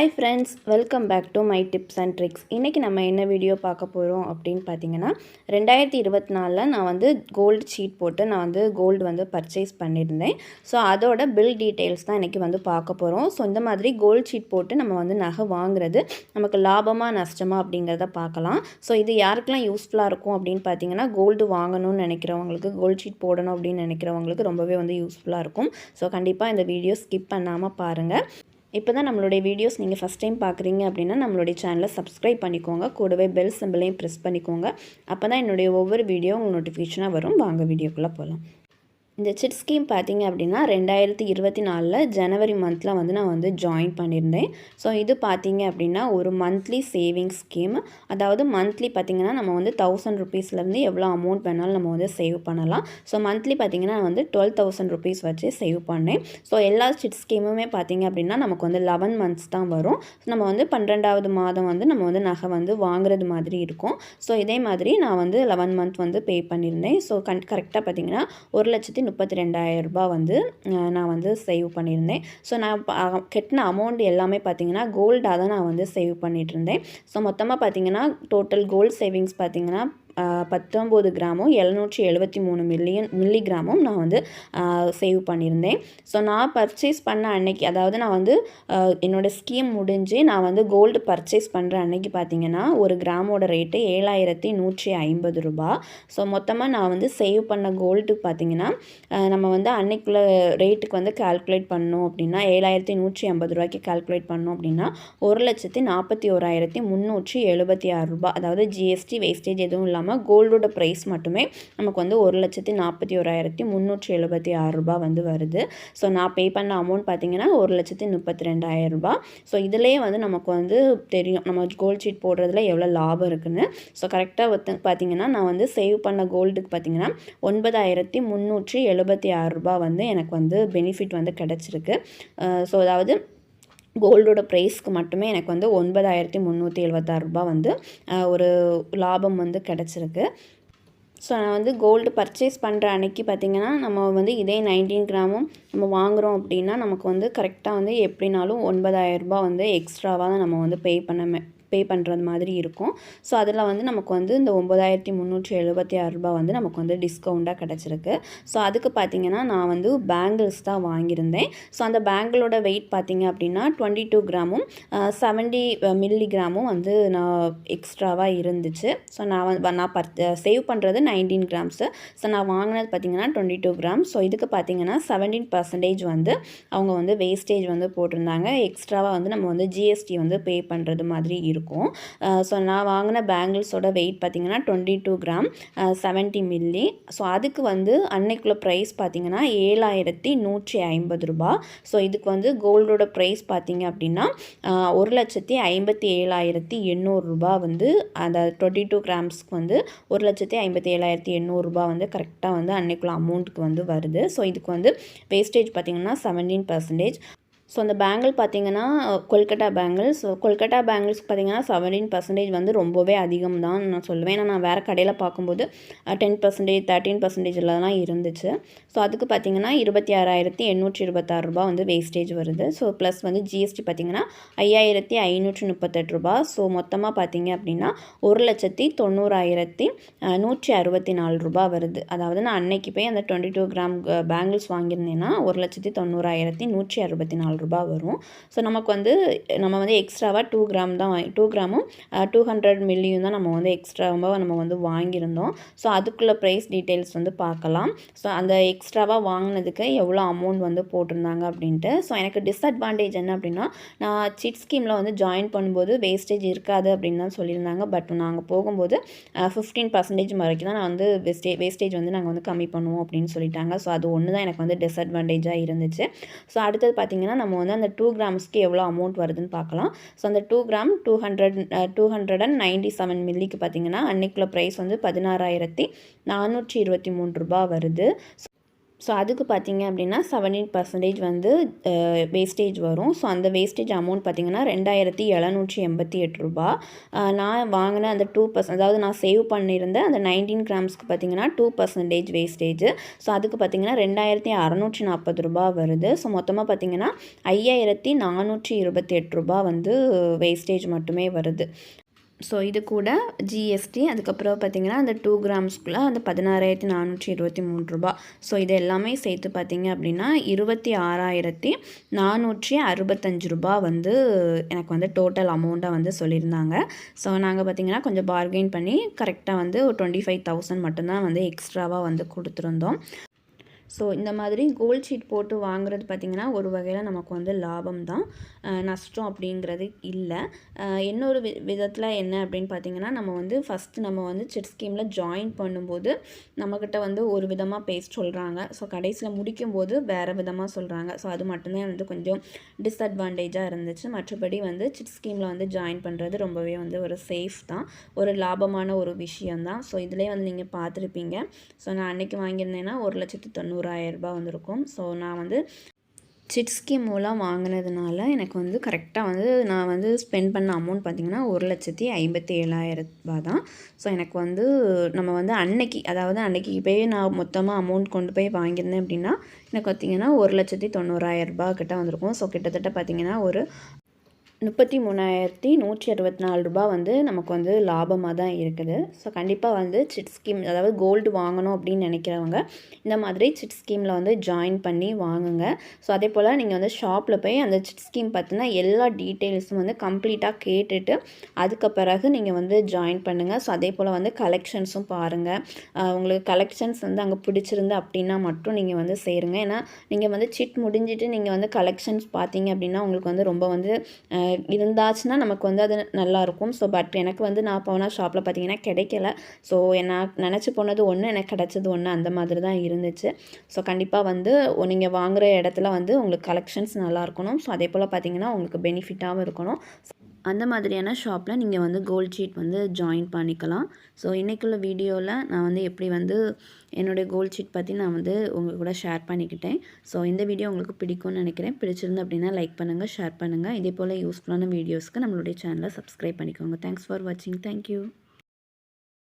Hi friends welcome back to my tips and tricks இன்றைக்கி நம்ம என்ன வீடியோ பார்க்க போகிறோம் அப்படின்னு பார்த்தீங்கன்னா ரெண்டாயிரத்தி இருபத்தி நாலில் நான் வந்து கோல்டு ஷீட் போட்டு நான் வந்து கோல்டு வந்து பர்ச்சேஸ் பண்ணியிருந்தேன். ஸோ அதோட பில் டீட்டெயில்ஸ் தான் இன்றைக்கி வந்து பார்க்க போகிறோம் ஸோ இந்த மாதிரி கோல்டு ஷீட் போட்டு நம்ம வந்து நகை வாங்குறது நமக்கு லாபமாக நஷ்டமா அப்படிங்கிறத பார்க்கலாம். ஸோ இது யாருக்கெல்லாம் யூஸ்ஃபுல்லாக இருக்கும் அப்படின்னு பார்த்தீங்கன்னா கோல்டு வாங்கணும்னு நினைக்கிறவங்களுக்கு கோல்டு ஷீட் போடணும் அப்படின்னு நினைக்கிறவங்களுக்கு ரொம்பவே வந்து யூஸ்ஃபுல்லாக இருக்கும். ஸோ கண்டிப்பாக இந்த வீடியோ ஸ்கிப் பண்ணாமல் பாருங்கள் இப்போ தான் நம்மளுடைய வீடியோஸ் நீங்கள் ஃபஸ்ட் டைம் பார்க்குறீங்க அப்படின்னா நம்மளுடைய சேனலை சப்ஸ்கிரைப் பண்ணிக்கோங்க. கூடவே பெல் சிம்பிளையும் ப்ரெஸ் பண்ணிக்கோங்க. அப்போ தான் என்னுடைய ஒவ்வொரு வீடியோ உங்களுக்கு நோட்டிஃபிகேஷனாக வரும். வாங்க வீடியோக்குள்ளே போகலாம் இந்த சிட் ஸ்கீம் பார்த்தீங்க அப்படின்னா ரெண்டாயிரத்தி இருபத்தி நாலில் ஜனவரி மந்தில் வந்து நான் வந்து ஜாயின் பண்ணியிருந்தேன். ஸோ இது பார்த்தீங்க அப்படின்னா ஒரு மந்த்லி சேவிங் ஸ்கீம் அதாவது மந்த்லி பார்த்திங்கன்னா நம்ம வந்து தௌசண்ட் ருபீஸ்லேருந்து எவ்வளோ அமௌண்ட் வேணாலும் நம்ம வந்து சேவ் பண்ணலாம். ஸோ மந்த்லி பார்த்திங்கன்னா நான் வந்து டுவெல் தௌசண்ட் ருபீஸ் வச்சு சேவ் பண்ணேன். ஸோ எல்லா சிட் ஸ்கீமுமே பார்த்திங்க அப்படின்னா நமக்கு வந்து லெவன் மந்த்ஸ் தான் வரும். நம்ம வந்து பன்னிரெண்டாவது மாதம் வந்து நம்ம வந்து நகை வந்து வாங்குறது மாதிரி இருக்கும். ஸோ இதே மாதிரி நான் வந்து லெவன் மந்த் வந்து பே பண்ணியிருந்தேன். ஸோ கன் கரெக்டாக பார்த்திங்கன்னா ஒரு லட்சத்தி முப்பத்தி ரெண்டாயிரம் ரூபாய் வந்து நான் வந்து சேவ் பண்ணியிருந்தேன். ஸோ நான் கெட்டின அமௌண்ட் எல்லாமே பார்த்தீங்கன்னா கோல்டாக தான் நான் வந்து சேவ் பண்ணிகிட்டு இருந்தேன். ஸோ மொத்தமாக பார்த்தீங்கன்னா டோட்டல் கோல்டு சேவிங்ஸ் பார்த்தீங்கன்னா பத்தொம்போது கிராமும் எழுநூற்றி எழுபத்தி மூணு மில்லியன் மில்லிகிராமும் நான் வந்து சேவ் பண்ணியிருந்தேன். ஸோ நான் பர்ச்சேஸ் பண்ண அன்னைக்கு அதாவது நான் வந்து என்னோடய ஸ்கீம் முடிஞ்சு நான் வந்து கோல்டு பர்ச்சேஸ் பண்ணுற அன்னைக்கு பார்த்தீங்கன்னா ஒரு கிராமோட ரேட்டு ஏழாயிரத்தி நூற்றி ஐம்பது ரூபா ஸோ மொத்தமாக நான் வந்து சேவ் பண்ண கோல்டு பார்த்தீங்கன்னா நம்ம வந்து அன்னைக்குள்ள ரேட்டுக்கு வந்து கால்குலேட் பண்ணோம் அப்படின்னா ஏழாயிரத்தி நூற்றி ஐம்பது ரூபாய்க்கு கால்குலேட் பண்ணோம் அப்படின்னா ஒரு லட்சத்தி நாற்பத்தி ஓராயிரத்தி முந்நூற்றி எழுபத்தி ஆறு ரூபா அதாவது ஜிஎஸ்டி வேஸ்டேஜ் எதுவும் இல்லாமல் இல்லாமல் கோல்டோட ப்ரைஸ் மட்டுமே நமக்கு வந்து ஒரு லட்சத்தி நாற்பத்தி ஓராயிரத்தி முந்நூற்றி எழுபத்தி ஆறு ரூபா வந்து வருது. ஸோ நான் பே பண்ண அமௌண்ட் பார்த்தீங்கன்னா ஒரு லட்சத்தி முப்பத்தி ரெண்டாயிரம் ரூபா ஸோ இதிலே வந்து நமக்கு வந்து தெரியும் நம்ம கோல்ட் ஷீட் போடுறதுல எவ்வளோ லாபம் இருக்குன்னு. ஸோ கரெக்டாக ஒத்து பார்த்தீங்கன்னா நான் வந்து சேவ் பண்ண கோல்டுக்கு பார்த்தீங்கன்னா ஒன்பதாயிரத்தி முந்நூற்றி எழுபத்தி ஆறு ரூபா வந்து எனக்கு வந்து பெனிஃபிட் வந்து கிடச்சிருக்கு. ஸோ அதாவது கோல்டோட ப்ரைஸ்க்கு மட்டுமே எனக்கு வந்து ஒன்பதாயிரத்தி முந்நூற்றி எழுபத்தாறு ரூபா வந்து ஒரு லாபம் வந்து கிடச்சிருக்கு. ஸோ நான் வந்து கோல்டு பர்ச்சேஸ் பண்ணுற அன்னைக்கு பார்த்திங்கன்னா நம்ம வந்து இதே நைன்டீன் கிராமும் நம்ம வாங்குகிறோம் அப்படின்னா நமக்கு வந்து கரெக்டாக வந்து எப்படினாலும் ஒன்பதாயிரரூபா வந்து எக்ஸ்ட்ராவாக தான் நம்ம வந்து பே பண்ண பே பண்ணுறது மாதிரி இருக்கும். ஸோ அதில் வந்து நமக்கு வந்து இந்த ஒம்பதாயிரத்தி முந்நூற்றி எழுபத்தி ஆறு ரூபாய் வந்து நமக்கு வந்து டிஸ்கவுண்ட்டாக கிடச்சிருக்கு. ஸோ அதுக்கு பார்த்திங்கன்னா நான் வந்து பேங்கிள்ஸ் தான் வாங்கியிருந்தேன். ஸோ அந்த பேங்கிளோட வெயிட் பார்த்திங்க அப்படின்னா டுவெண்ட்டி டூ கிராமும் செவன்டி மில்லி கிராமும் வந்து நான் எக்ஸ்ட்ராவாக இருந்துச்சு. ஸோ நான் வந்து நான் பர் சேவ் பண்ணுறது நைன்டீன் கிராம்ஸு ஸோ நான் வாங்கினது பார்த்திங்கன்னா டுவெண்ட்டி டூ கிராம் ஸோ இதுக்கு பார்த்திங்கன்னா செவன்டீன் பர்சன்டேஜ் வந்து அவங்க வந்து வேஸ்டேஜ் வந்து போட்டிருந்தாங்க. எக்ஸ்ட்ராவாக வந்து நம்ம வந்து ஜிஎஸ்டி வந்து பே பண்ணுறது மாதிரி இருக்கும். இருக்கும். ஸோ நான் வாங்கின பேங்கிள்ஸோட வெயிட் பார்த்திங்கன்னா twenty two gram seventy milli so அதுக்கு வந்து அன்னைக்குள்ள ப்ரைஸ் பார்த்திங்கன்னா ஏழாயிரத்தி நூற்றி ஐம்பது ரூபா ஸோ இதுக்கு வந்து கோல்டோட ப்ரைஸ் பார்த்திங்க அப்படின்னா ஒரு லட்சத்தி ஐம்பத்தி ஏழாயிரத்தி எண்ணூறுரூபா வந்து அந்த டுவெண்ட்டி டூ கிராம்ஸ்க்கு வந்து ஒரு லட்சத்தி ஐம்பத்தி ஏழாயிரத்தி எண்ணூறுரூபா வந்து கரெக்டாக வந்து அன்னைக்குள்ள அமௌண்ட்டுக்கு வந்து வருது. ஸோ இதுக்கு வந்து வேஸ்டேஜ் பார்த்திங்கன்னா செவன்டீன் பர்சன்டேஜ் ஸோ அந்த பேங்கிள் பார்த்தீங்கன்னா Kolkata bangles so Kolkata bangles பார்த்தீங்கன்னா செவன்டீன் பர்சன்டேஜ் வந்து ரொம்பவே அதிகம் தான் நான் சொல்லுவேன். ஏன்னா நான் வேறு கடையில் பார்க்கும்போது டென் பர்சன்டேஜ் தேர்ட்டீன் பர்சன்டேஜில் தான் இருந்துச்சு. ஸோ அதுக்கு பார்த்தீங்கன்னா இருபத்தி ஆறாயிரத்தி எண்ணூற்றி இருபத்தாறு ரூபா வந்து வேஸ்டேஜ் வருது. ஸோ ப்ளஸ் வந்து ஜிஎஸ்டி பார்த்தீங்கன்னா ஐயாயிரத்தி ஐநூற்றி முப்பத்தெட்டு ரூபா. ஸோ மொத்தமாக பார்த்தீங்க அப்படின்னா ஒரு லட்சத்தி தொண்ணூறாயிரத்தி நூற்றி அறுபத்தி நாலு ரூபா வருது. அதாவது நான் அன்னைக்கு போய் அந்த டுவெண்ட்டி டூ கிராம் பேங்கிள்ஸ் வாங்கியிருந்தேன்னா ஒரு லட்சத்தி தொண்ணூறாயிரத்தி நூற்றி அறுபத்தி நாலு ரூபா வரும். ஸோ நமக்கு வந்து நம்ம வந்து எக்ஸ்ட்ராவாக டூ கிராம் தான் வாங்கி டூ கிராமும் டூ ஹண்ட்ரட் மில்லியும் தான் நம்ம வந்து எக்ஸ்ட்ராவாக நம்ம வந்து வாங்கியிருந்தோம். ஸோ அதுக்குள்ளே ப்ரைஸ் டீட்டெயில்ஸ் வந்து பார்க்கலாம். ஸோ அந்த எக்ஸ்ட்ராவாக வாங்கினதுக்கு எவ்வளோ அமௌண்ட் வந்து போட்டிருந்தாங்க அப்படின்ட்டு. ஸோ எனக்கு டிஸ்அட்வான்டேஜ் என்ன அப்படின்னா நான் சிட் ஸ்கீமில் வந்து ஜாயின் பண்ணும்போது வேஸ்டேஜ் இருக்காது அப்படின்னு தான் சொல்லியிருந்தாங்க. பட் நாங்கள் போகும்போது ஃபிஃப்டீன் பர்சன்டேஜ் வரைக்கும் தான் நான் வந்து வேஸ்டே வேஸ்டேஜ் வந்து நாங்கள் வந்து கம்மி பண்ணுவோம் அப்படின்னு சொல்லிட்டாங்க. ஸோ அது ஒன்று தான் எனக்கு வந்து டிஸ்அட்வான்டேஜாக இருந்துச்சு. ஸோ அடுத்தது பார்த்திங்கன்னா நம்ம வந்து அந்த டூ கிராம்ஸ்க்கு எவ்வளோ அமௌண்ட் வருதுன்னு பார்க்கலாம். ஸோ அந்த two gram two hundred two hundred and ninety seven மில்லிக்கு பார்த்தீங்கன்னா அன்னைக்குள்ள ப்ரைஸ் வந்து பதினாறாயிரத்தி நானூற்றி இருபத்தி மூணு ரூபா வருது. ஸோ அதுக்கு பார்த்தீங்க அப்படின்னா செவன்டீன் பர்சன்டேஜ் வந்து வேஸ்டேஜ் வரும். ஸோ அந்த வேஸ்டேஜ் அமௌண்ட் பார்த்தீங்கன்னா ரெண்டாயிரத்தி எழுநூற்றி எண்பத்தி எட்டு ரூபா. நான் வாங்கின அந்த டூ பர்சன்ட் அதாவது நான் சேவ் பண்ணியிருந்த அந்த நைன்டீன் கிராம்ஸ்க்கு பார்த்தீங்கன்னா டூ பர்சன்டேஜ் வேஸ்டேஜ் ஸோ அதுக்கு பார்த்தீங்கன்னா ரெண்டாயிரத்தி அறநூற்றி நாற்பது ரூபா வருது. ஸோ மொத்தமாக பார்த்தீங்கன்னா ஐயாயிரத்தி நானூற்றி இருபத்தி எட்டு ரூபா வந்து வேஸ்டேஜ் மட்டுமே வருது. ஸோ இது கூட ஜிஎஸ்டி அதுக்கப்புறம் பார்த்தீங்கன்னா அந்த டூ கிராம்ஸ்க்குள்ளே அந்த பதினாறாயிரத்தி நானூற்றி இருபத்தி மூணு ரூபா ஸோ இது எல்லாமே சேர்த்து பார்த்தீங்க அப்படின்னா இருபத்தி ஆறாயிரத்தி நானூற்றி அறுபத்தஞ்சு ரூபா வந்து எனக்கு வந்து டோட்டல் அமௌண்ட்டாக வந்து சொல்லியிருந்தாங்க. ஸோ நாங்கள் பார்த்தீங்கன்னா கொஞ்சம் பார்கெயின் பண்ணி கரெக்டாக வந்து ஒரு டுவெண்ட்டி ஃபைவ் தௌசண்ட் மட்டும்தான் வந்து எக்ஸ்ட்ராவாக வந்து கொடுத்துருந்தோம். ஸோ இந்த மாதிரி கோல்ட் ஷீட் போட்டு வாங்குறது பார்த்திங்கன்னா ஒரு வகையில் நமக்கு வந்து லாபம் தான் நஷ்டம் அப்படிங்கிறது இல்லை. இன்னொரு வி விதத்தில் என்ன அப்படின்னு பார்த்தீங்கன்னா நம்ம வந்து ஃபஸ்ட்டு நம்ம வந்து செட் ஸ்கீமில் ஜாயின் பண்ணும்போது நம்மக்கிட்ட வந்து ஒரு விதமாக பேச சொல்கிறாங்க ஸோ கடைசியில் முடிக்கும்போது வேறு விதமாக சொல்கிறாங்க ஸோ அது மட்டும்தான் வந்து கொஞ்சம் டிஸ்அட்வான்டேஜாக இருந்துச்சு. மற்றபடி வந்து சிட் ஸ்கீமில் வந்து ஜாயின் பண்ணுறது ரொம்பவே வந்து ஒரு சேஃப் தான். ஒரு லாபமான ஒரு விஷயந்தான் ஸோ இதிலே வந்து நீங்கள் பார்த்துருப்பீங்க. ஸோ நான் அன்றைக்கி வாங்கியிருந்தேன்னா ஒரு லட்சத்து தொண்ணூறு ஒரு ரூபாய் வந்திருக்கும். ஸோ நான் வந்து சிட் ஸ்கீம் மூலம் வாங்கினதுனால எனக்கு வந்து கரெக்டாக வந்து நான் வந்து ஸ்பெண்ட் பண்ண அமௌண்ட் பார்த்திங்கன்னா ஒரு லட்சத்தி ஐம்பத்தி ஏழாயிரம் ரூபாய் தான். ஸோ எனக்கு வந்து நம்ம வந்து அன்னைக்கு அதாவது அன்னைக்கு போய் நான் மொத்தமாக அமௌண்ட் கொண்டு போய் வாங்கியிருந்தேன் அப்படின்னா எனக்கு பார்த்திங்கன்னா ஒரு லட்சத்தி தொண்ணூறாயிரம் கிட்டே கிட்ட வந்திருக்கும். ஸோ கிட்டத்தட்ட பார்த்திங்கன்னா ஒரு முப்பத்தி மூணாயிரத்தி நூற்றி அறுபத்தி நாலு ரூபா வந்து நமக்கு வந்து லாபமாக தான் இருக்குது. ஸோ கண்டிப்பாக வந்து சிட் ஸ்கீம் அதாவது கோல்டு வாங்கணும் அப்படின்னு நினைக்கிறவங்க இந்த மாதிரி சிட் ஸ்கீமில் வந்து ஜாயின் பண்ணி வாங்குங்க. ஸோ அதே போல் நீங்கள் வந்து ஷாப்பில் போய் அந்த சிட் ஸ்கீம் பார்த்தினா எல்லா டீட்டெயில்ஸும் வந்து கம்ப்ளீட்டாக கேட்டுட்டு அதுக்கு பிறகு நீங்கள் வந்து ஜாயின் பண்ணுங்கள் ஸோ அதே போல் வந்து கலெக்ஷன்ஸும் பாருங்கள் உங்களுக்கு கலெக்ஷன்ஸ் வந்து அங்கே பிடிச்சிருந்து அப்படின்னா மட்டும் நீங்கள் வந்து சேருங்க. ஏன்னா நீங்கள் வந்து சிட் முடிஞ்சிட்டு நீங்கள் வந்து கலெக்ஷன்ஸ் பார்த்தீங்க அப்படின்னா உங்களுக்கு வந்து ரொம்ப வந்து இருந்தாச்சுன்னா நமக்கு வந்து அது நல்லாயிருக்கும். ஸோ பட் எனக்கு வந்து நான் போன ஷாப்பில் பார்த்தீங்கன்னா கிடைக்கல. ஸோ நான் நினச்சி போனது ஒன்று எனக்கு கிடச்சது ஒன்று அந்த மாதிரி தான் இருந்துச்சு. ஸோ கண்டிப்பாக வந்து நீங்கள் வாங்குகிற இடத்துல வந்து உங்களுக்கு கலெக்ஷன்ஸ் நல்லா இருக்கணும். ஸோ அதே போல் பார்த்தீங்கன்னா உங்களுக்கு பெனிஃபிட்டாகவும் இருக்கணும். அந்த மாதிரியான ஷாப்பில் நீங்கள் வந்து கோல்ட் ஷீட் வந்து ஜாயின் பண்ணிக்கலாம். ஸோ இன்றைக்குள்ள வீடியோவில் நான் வந்து எப்படி வந்து என்னுடைய கோல்ட் ஷீட் பற்றி நான் வந்து உங்கள் கூட ஷேர் பண்ணிக்கிட்டேன். ஸோ இந்த வீடியோ உங்களுக்கு பிடிக்கும்னு நினைக்கிறேன். பிடிச்சிருந்து அப்படின்னா லைக் பண்ணுங்கள் ஷேர் பண்ணுங்கள் இதே போல் யூஸ்ஃபுல்லான வீடியோஸ்க்கு நம்மளுடைய சேனலை சப்ஸ்கிரைப் பண்ணிக்கோங்க. தேங்க்ஸ் ஃபார் வாட்சிங் தேங்க்யூ